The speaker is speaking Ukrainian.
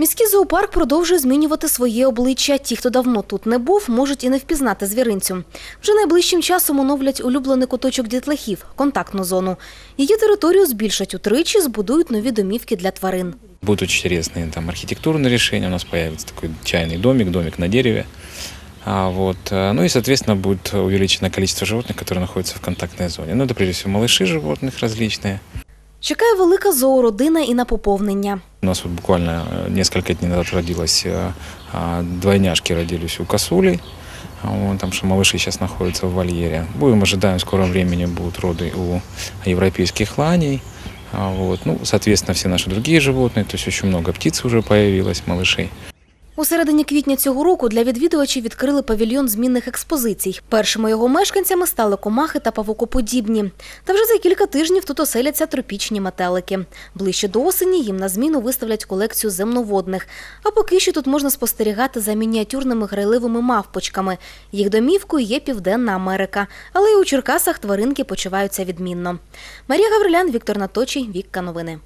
Міський зоопарк продовжує змінювати своє обличчя. Ті, хто давно тут не був, можуть і не впізнати звіринцю. Вже найближчим часом оновлять улюблений куточок дітлахів – контактну зону. Її територію збільшать утричі, збудують нові домівки для тварин. Будут очень интересные там архитектурные решения. У нас появится такой чайный домик, домик на дереве. А, вот. э, Ну и, соответственно, будет увеличено количество животных, которые находятся в контактной зоне. Ну, это прежде всего малыши животных различные. Чекає велика зоородина і на поповнення. У нас вот буквально э, несколько дней назад родилось, э, а, двойняшки родились у косулей. А, Вот, там что малыши сейчас находятся в вольере. Будем ожидаем, в скором времени будут роды у европейских ланей. А, Вот. Ну, соответственно, все наши другие животные, то есть очень много птиц уже появилось, малышей. У середині квітня цього року для відвідувачів відкрили павільйон змінних експозицій. Першими його мешканцями стали комахи та павукоподібні. Та вже за кілька тижнів тут оселяться тропічні метелики. Ближче до осені їм на зміну виставлять колекцію земноводних. А поки що тут можна спостерігати за мініатюрними грайливими мавпочками. Їх домівкою є Південна Америка. Але й у Черкасах тваринки почуваються відмінно. Марія Гаврилян, Віктор Наточий, Вікка Новини.